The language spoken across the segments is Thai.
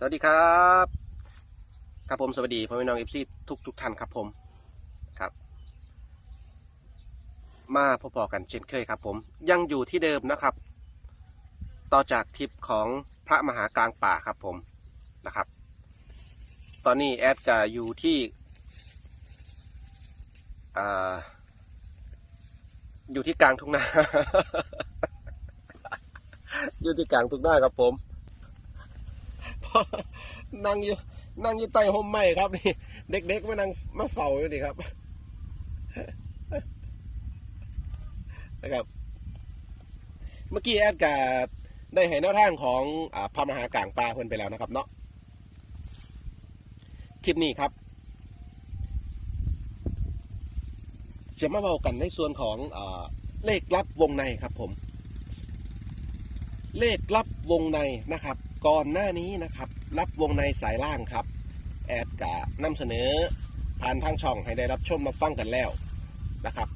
สวัสดีครับ ครับผมสวัสดีพ่อแม่น้องเอฟซีทุกทุกท่านครับผมครับ มาพบกันเช่นเคยครับผมยังอยู่ที่เดิมนะครับ ต่อจากคลิปของพระมหากลางป่าครับผมนะครับ ตอนนี้แอดจะอยู่ที่ออยู่ที่กลางทุ่งนาอยู่ที่กลางทุ่งนาครับผม นั่งอยู่นั่งอยู่ใต้ห่มไม้ครับนี่ เด็กๆมานั่งมาเฝ้าอยู่นี่ครับนะครับ เมื่อกี้แอดกาได้เห็นแนวทางของอพระมหากลางปลาเพิ่นไปแล้วนะครับเนาะคลิปนี้ครับ จะมาเบากันในส่วนของอเลขลับวงในครับผม เลขลับวงในนะครับ ก่อนหน้านี้นะครับ รับวงในสายล่างครับ แอดกะนำเสนอผ่านทางช่องให้ได้รับชมมาฟังกันแล้วนะครับ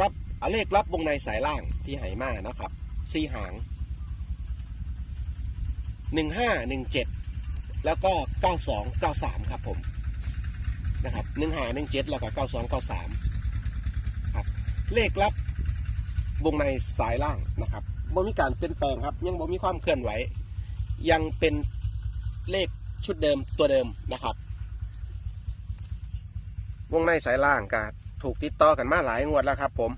รับเอาเลขรับวงในสายล่างที่ไหมานะครับสี่หางหนึ่งห้าหนึ่งเจ็ดแล้วก็เก้าสองเก้าสามครับผมนะครับหนึ่งห้าหนึ่งเจ็ดแล้วก็เก้าสองเก้าสามครับ เลขรับวงในสายล่างนะครับบ่มีการเปลี่ยนแปลงครับ ยังบ่มีความเคลื่อนไหว ยังเป็น เลขชุดเดิมตัวเดิมนะครับ วงในสายล่างก็ถูกติดต่อกันมาหลายงวดแล้วครับผม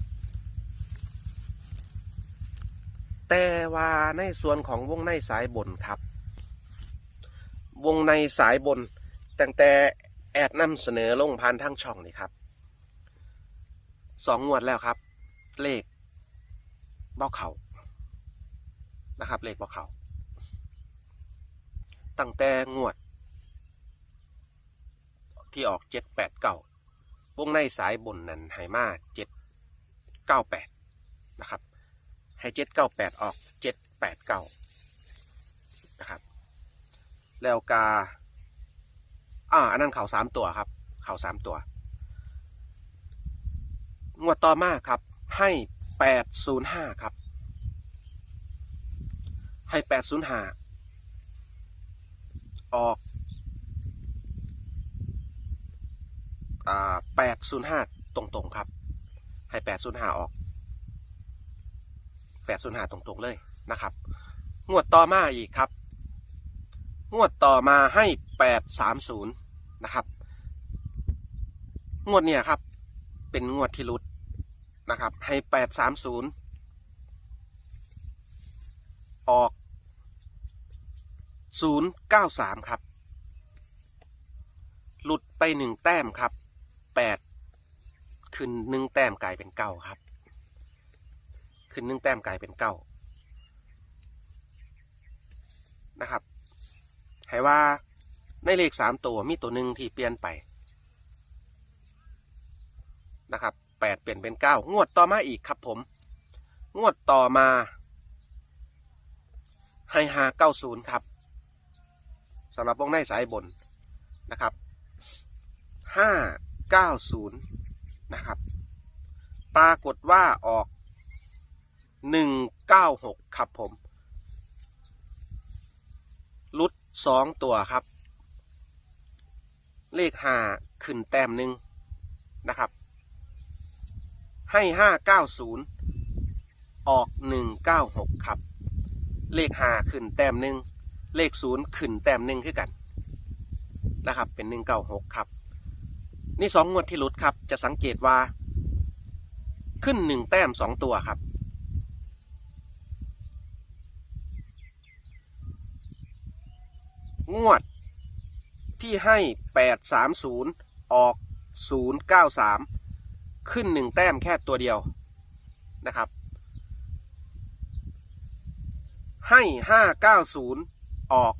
แต่ว่าในส่วนของวงในสายบนครับ วงในสายบนตั้งแต่แอดนำเสนอลงผ่านทางช่องนี่ครับสองงวดแล้วครับ เลขบอกเขานะครับ เลขบอกเขา ตั้งแต่งวด ที่ออกเจ็ดแปดเก้าวงในสายบนนั้นให้มาเจ็ดเก้าแปดนะครับให้เจ็ดเก้าแปดออกเจ็ดแปดเก้านะครับ แล้วกาอ่าอันนั้นเข่าสามตัวครับ เข่าสามตัว งวดต่อมาครับ ให้แปดศูนย์ห้าครับ ให้แปดศูนย์ห้า ออกแปดศูนย์ห้าตรงๆครับ ให้แปดศูนย์ห้าออกแปดศูนย์ห้าตรงๆเลยนะครับ งวดต่อมาอีกครับ งวดต่อมาให้แปดสามศูนย์นะครับ งวดเนี่ยครับ เป็นงวดที่รุดนะครับ ให้แปดสามศูนย์ออก ศูนย์เก้าสามครับ หลุดไปหนึ่งแต้มครับแปดขึ้นหนึ่งแต้มกลายเป็นเก้าครับ ขึ้นหนึ่งแต้มกลายเป็นเก้านะครับ ให้ว่าในเลขสามตัวมีตัวหนึ่งที่เปลี่ยนไปนะครับแปดเปลี่ยนเป็นเก้างวดต่อมาอีกครับผม งวดต่อมา ให้หาเก้าศูนย์ครับ สำหรับวงในสายบนนะครับห้าเก้าศูนย์นะครับ ปรากฏว่าออกหนึ่งเก้าหกครับผมลุดสองตัวครับ เลขห้าขึ้นแต้มหนึ่งนะครับ ให้ห้าเก้าศูนย์ออกหนึ่งเก้าหกครับ เลขห้าขึ้นแต้มหนึ่ง เลขศูนย์ขึ้นแต้มหนึ่งขึ้นกันนะครับเป็นหนึ่งเก้าหกครับ นี่สองงวดที่หลุดครับ จะสังเกตว่า ขึ้นหนึ่งแต้มสองตัวครับ งวดที่ให้แปดสามศูนย์ออกศูนย์เก้าสามขึ้นหนึ่งแต้มแค่ตัวเดียวนะครับ ให้ห้าเก้าศูนย์ ออก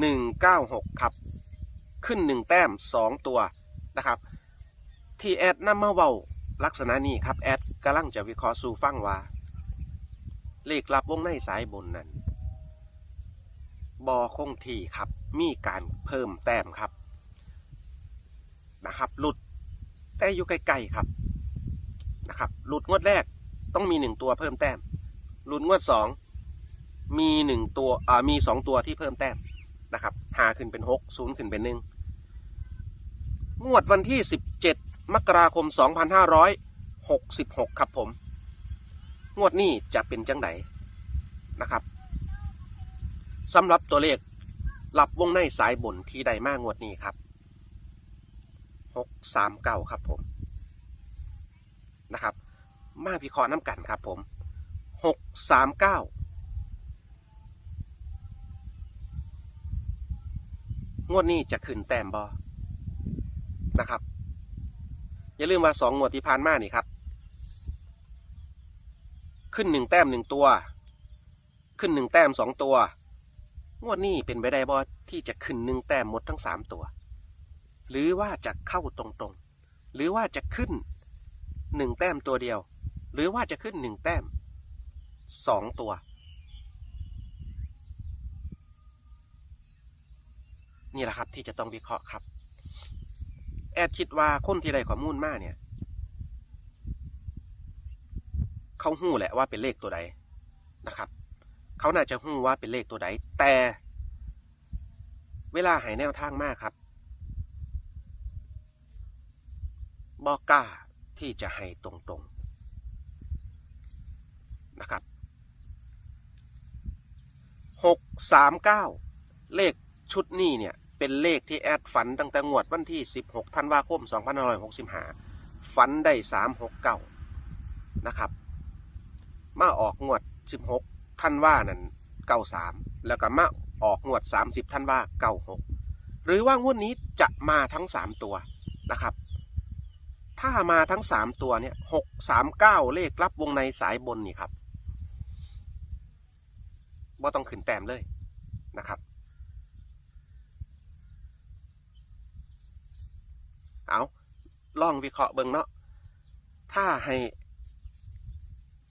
หนึ่งเก้าหกครับ ขึ้นหนึ่งแต้มสองตัวนะครับ ที่แอดนำมาเว้าลักษณะนี้ครับ แอดกำลังจะวิเคราะห์สู่ฟังว่า เลขลับวงในสายบนนั้นบอคงที่ครับ มีการเพิ่มแต้มครับนะครับ หลุดแต่อยู่ใกล้ๆครับนะครับ หลุดงวดแรกต้องมีหนึ่งตัวเพิ่มแต้ม หลุดงวดสอง มีหนึ่งตัวอ่ามีสองตัวที่เพิ่มแต้มนะครับหาขึ้นเป็นหกศูนย์ขึ้นเป็นหนึ่งงวดวันที่สิบเจ็ดมกราคมสองพันห้าร้อยหกสิบหกครับผม งวดนี้จะเป็นจังไดนะครับสำหรับตัวเลขรับวงในสายบนที่ใดมากงวดนี้ครับหกสามเก้าครับผมนะครับ มาพิเคราะห์น้ำกันครับผมหกสามเก้า งวดนี้จะขึ้นแต้มบอนะครับ อย่าลืมว่าสองงวดที่ผ่านมานี่ครับ ขึ้นหนึ่งแต้มหนึ่งตัว ขึ้นหนึ่งแต้มสองตัว งวดนี้เป็นไปได้บอที่จะขึ้นหนึ่งแต้มหมดทั้งสามตัว หรือว่าจะเข้าตรงๆ หรือว่าจะขึ้นหนึ่งแต้มตัวเดียว หรือว่าจะขึ้นหนึ่งแต้มสองตัว นี่แหละครับ ที่จะต้องวิเคราะห์ครับ แอดคิดว่าคนที่ได้ข้อมูลมาเนี่ย เขาหู้แหละว่าเป็นเลขตัวใดนะครับ เขาน่าจะหู้ว่าเป็นเลขตัวใด แต่ เวลาหายแนวทางมากครับบอกกล้าที่จะให้ตรงๆนะครับหกสามเก้าเลขชุดนี้เนี่ย เป็นเลขที่แอดฝันตั้งแต่งวดวันที่ 16 ธันวาคม 2565 ฝันได้ 369 นะครับ มาออกงวด 16 ธันวานั่น 93 แล้วก็มาออกงวด 30 ธันวา96 หรือว่างวดนี้จะมาทั้ง 3 ตัวนะครับ ถ้ามาทั้ง 3 ตัวเนี่ย 639 เลขรับวงในสายบนนี่ครับว่าต้องขึ้นแต้มเลยนะครับ เอาลองวิเคราะห์เบิ่งเนาะถ้าให้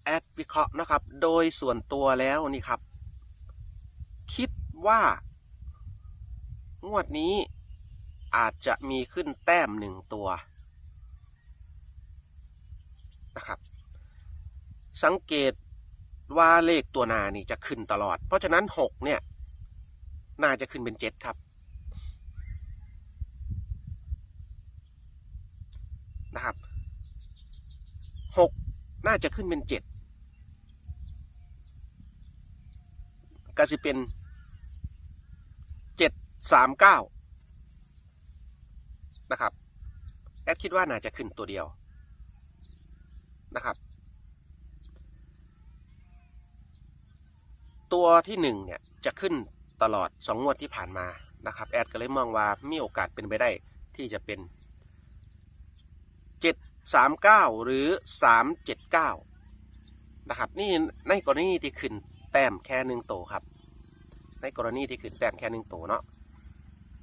แอดวิเคราะห์นะครับ โดยส่วนตัวแล้วนี่ครับ คิดว่างวดนี้อาจจะมีขึ้นแต้มหนึ่งตัวนะครับ สังเกตว่าเลขตัวนานี่จะขึ้นตลอด เพราะฉะนั้นหกเนี่ย น่าจะขึ้นเป็นเจ็ดครับ นะครับหกน่าจะขึ้นเป็นเจ็ดก็จะเป็นเจ็ดสามเก้านะครับแอดคิดว่าน่าจะขึ้นตัวเดียวนะครับ ตัวที่หนึ่งเนี่ยจะขึ้นตลอดสองงวดที่ผ่านมานะครับ แอดก็เลยมองว่ามีโอกาสเป็นไปได้ที่จะเป็น เจ็ดสามเก้าหรือสามเจ็ดเก้านะครับ นี่ในกรณีที่ขึ้นแต้มแค่หนึ่งโตครับ ในกรณีที่ขึ้นแต้มแค่หนึ่งโตเนาะ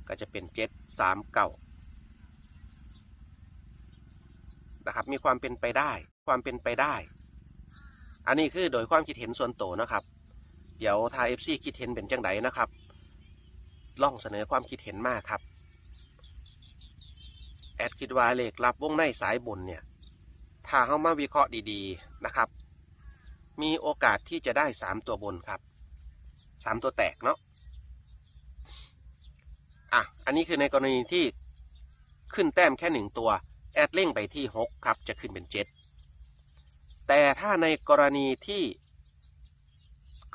ก็จะเป็นเจ็ดสามเก้านะครับ มีความเป็นไปได้ความเป็นไปได้ อันนี้คือโดยความคิดเห็นส่วนโตนะครับ เดี๋ยวทาเอฟซีคิดเห็นเป็นจังไดนะครับ ล่องเสนอความคิดเห็นมากครับ แอดคิดว่าเลขรับวงในสายบนเนี่ย ถ้าเข้ามาวิเคราะห์ดีๆนะครับ มีโอกาสที่จะได้สามตัวบนครับสามตัวแตกเนาะอะ อันนี้คือในกรณีที่ขึ้นแต้มแค่หนึ่งตัว แอดเล่งไปที่หกครับ จะขึ้นเป็นเจ็ดแต่ถ้าในกรณีที่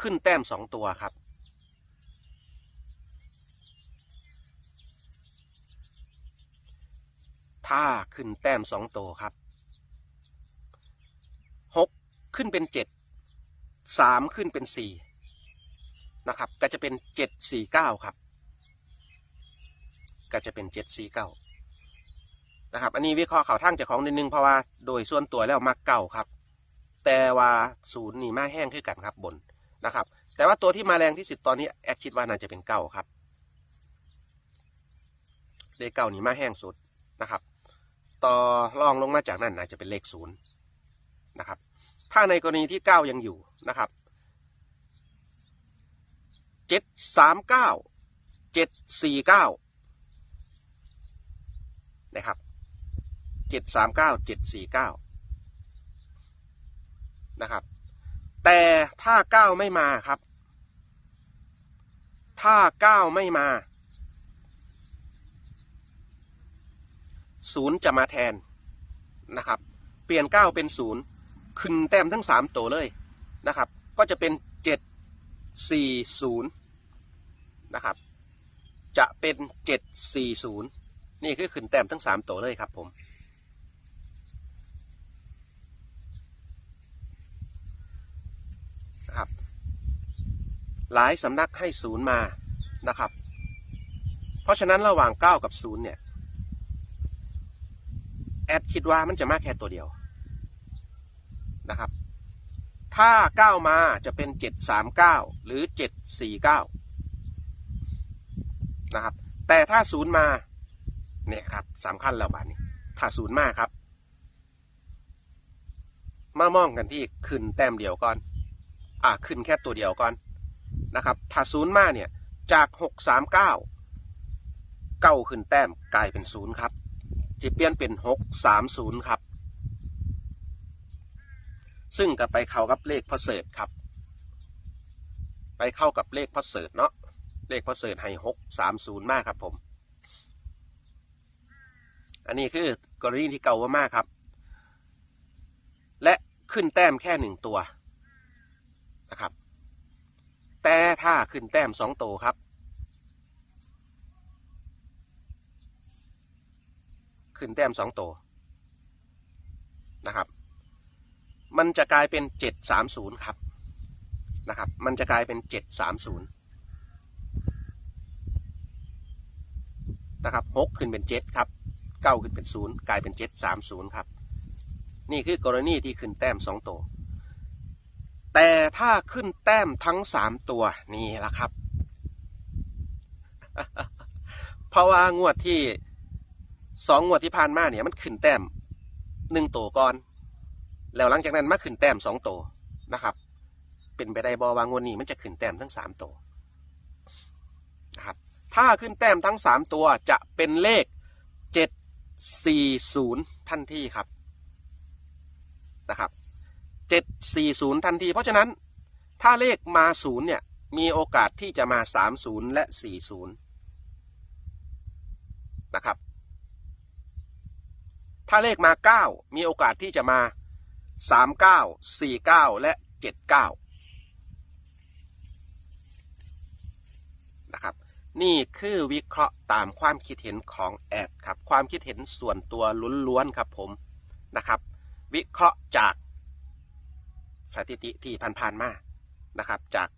ขึ้นแต้มสองตัวครับ ถ้าขึ้นแต้มสองตัวครับหกขึ้นเป็นเจ็ดสามขึ้นเป็นสี่นะครับ ก็จะเป็นเจ็ดสี่เก้าครับ ก็จะเป็นเจ็ดสี่เก้านะครับ อันนี้วิเคราะห์ข่าวทั้งจากของนิดนึงเพราะว่าโดยส่วนตัวแล้วมาเก่าครับ แต่ว่าศูนย์นี่มาแห้งขึ้นกันครับบนนะครับ แต่ว่าตัวที่มาแรงที่สุดตอนนี้แอดคิดว่าน่าจะเป็นเก้าครับเลขเก้านี่มาแห้งสุดนะครับ ต่อรองลงมาจากนั้นอาจจะเป็นเลขศูนย์นะครับ ถ้าในกรณีที่เก้ายังอยู่นะครับเจ็ดสามเก้าเจ็ดสี่เก้านะครับเจ็ดสามเก้าเจ็ดสี่เก้านะครับ แต่ถ้าเก้าไม่มาครับ ถ้าเก้าไม่มา ศูนย์จะมาแทนนะครับ เปลี่ยนเก้าเป็นศูนย์ขึ้นแต้มทั้งสามตัวเลยนะครับ ก็จะเป็นเจ็ดสี่ศูนย์นะครับ จะเป็นเจ็ดสี่ศูนย์นี่คือขึ้นแต้มทั้งสามตัวเลยครับผม นะครับ หลายสำนักให้ศูนย์มานะครับ เพราะฉะนั้นระหว่าง 9 กับ 0 เนี่ย แอดคิดว่ามันจะมากแค่ตัวเดียวนะครับ ถ้า9มาจะเป็น739หรือ749นะครับ แต่ถ้า0มาเนี่ยครับสำคัญแล้วบาทนี้ ถ้า0มาครับ มามองกันที่ขึ้นแต้มเดียวก่อน อะขึ้นแค่ตัวเดียวก่อนนะครับ ถ้าศูนย์มาเนี่ยจากหกสามเก้าเก้าขึ้นแต้มกลายเป็นศูนย์ครับ จะเปลี่ยนเป็นหกสามศูนย์ครับ ซึ่งก็ไปเข้ากับเลขพอเสิร์ตครับ ไปเข้ากับเลขพอเสิร์ตเนาะเลขพอเสิร์ตให้หกสามศูนย์มากครับผม อันนี้คือกรณีที่เก่ามากครับ และขึ้นแต้มแค่หนึ่งตัวนะครับ แต่ถ้าขึ้นแต้มสองโตวครับ ขึ้นแต้มสองโตวนะครับ มันจะกลายเป็นเจ็ดสามศูนย์ครับนะครับ มันจะกลายเป็นเจ็ดสามศูนย์นะครับหกขึ้นเป็นเจ็ดครับเก้าขึ้นเป็นศูนย์กลายเป็นเจ็ดสามศูนย์ครับ นี่คือกรณีที่ขึ้นแต้มสองโตวแต่ถ้าขึ้นแต้มทั้งสามตัวนี่แหละครับ เพราะว่างวดที่ สองงวดที่ผ่านมาเนี่ยมันขึ้นแต้มหนึ่งตัวก่อน แล้วหลังจากนั้นมาขึ้นแต้มสองตัวนะครับ เป็นไปได้บอวางวดนี้มันจะขึ้นแต้มทั้งสามตัวนะครับถ้าขึ้นแต้มทั้งสามตัวจะเป็นเลขเจ็ดสี่ศูนย์ทันทีครับนะครับ740ทันที เพราะฉะนั้นถ้าเลขมา0เนี่ยมีโอกาสที่จะมา30และ40นะครับ ถ้าเลขมา 9 มีโอกาสที่จะมา 39 49 และ 79 นะครับ นี่คือวิเคราะห์ตามความคิดเห็นของแอดครับ ความคิดเห็นส่วนตัวล้วนๆครับผมนะครับ วิเคราะห์จากสถิติที่ผ่านๆมานะครับ จาก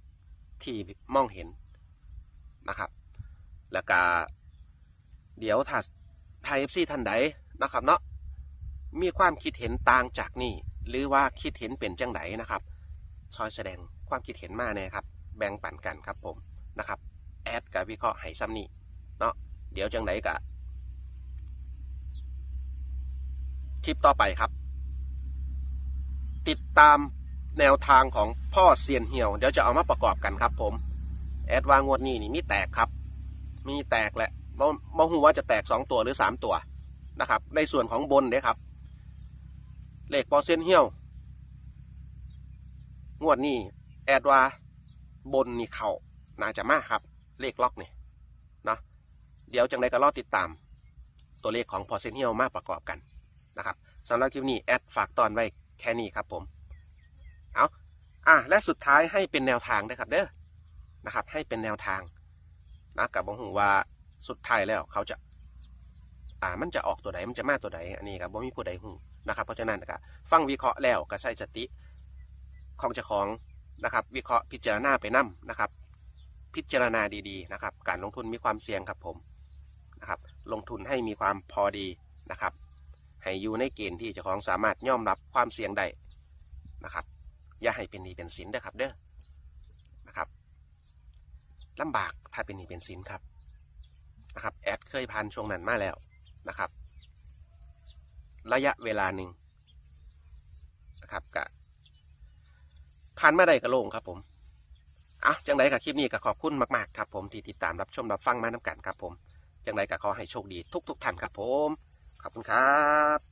ที่มองเห็นนะครับ แล้วก็เดี๋ยวถ้าไทยเอฟซีท่านใดนะครับเนาะ มีความคิดเห็นต่างจากนี่หรือว่าคิดเห็นเป็นจังไดนนะครับซอยแสดงความคิดเห็นมาเนี่ยครับ แบ่งปันกันครับผมนะครับแอดกับวิเคราะห์ให้ซ้ำนี่เนาะเดี๋ยวจังไดกะคลิปต่อไปครับ ติดตามแนวทางของพ่อเซียนเหี่ยว เดี๋ยวจะเอามาประกอบกันครับ ผมแอดวางวดนี้นี่มีแตกครับ มีแตกแหละบ่บ่ฮู้ว่าจะแตกสองตัวหรือสามตัวนะครับ ในส่วนของบนเนี่ยครับ เลขพอเซนเหี่ยว งวดนี้แอดว่าบนนี่เขาน่าจะมากครับ เลขล็อกนี่นะเดี๋ยวจังไดก็รอติดตาม ตัวเลขของพอเซนเหี่ยวมาประกอบกันนะครับสำหรับคลิปนี้แอดฝากตอนไว้แค่นี้ครับผม เอาอะและสุดท้ายให้เป็นแนวทางด้ครับเด้อนะครับ ให้เป็นแนวทางนะกับบงหูว่าสุดท้ายแล้วเขาจะ อ่ามันจะออกตัวใดมันจะมาตัวใดอันนี้ครับบ่มีผู้ใดหู นะครับ เพราะฉะนั้นก็ฟังวิเคราะห์แล้วก็ใช้สติของเจ้าของนะครับ วิเคราะห์พิจารณาไปนํนะครับ พิจารณาดีๆนะครับ การลงทุนมีความเสี่ยงครับผมนะครับ ลงทุนให้มีความพอดีนะครับ ให้อยู่ในเกณฑ์ที่เจ้าของสามารถยอมรับความเสี่ยงได้นะครับ อย่าให้เป็นหนี้เป็นสินเด้อครับเด้อนะครับลำบากถ้าเป็นหนี้เป็นสินครับนะครับแอดเคยผ่านช่วงนั้นมาแล้วนะครับ ระยะเวลาหนึ่งนะครับกะผ่านมาได้กระโลงครับผมอะจังไรกับคลิปนี้ก็ขอบคุณมากๆครับผมที่ติดตามรับชมรับฟังมาน้ำกันครับผมจังไรก็ขอให้โชคดีทุกๆท่านครับผม ขอบคุณครับ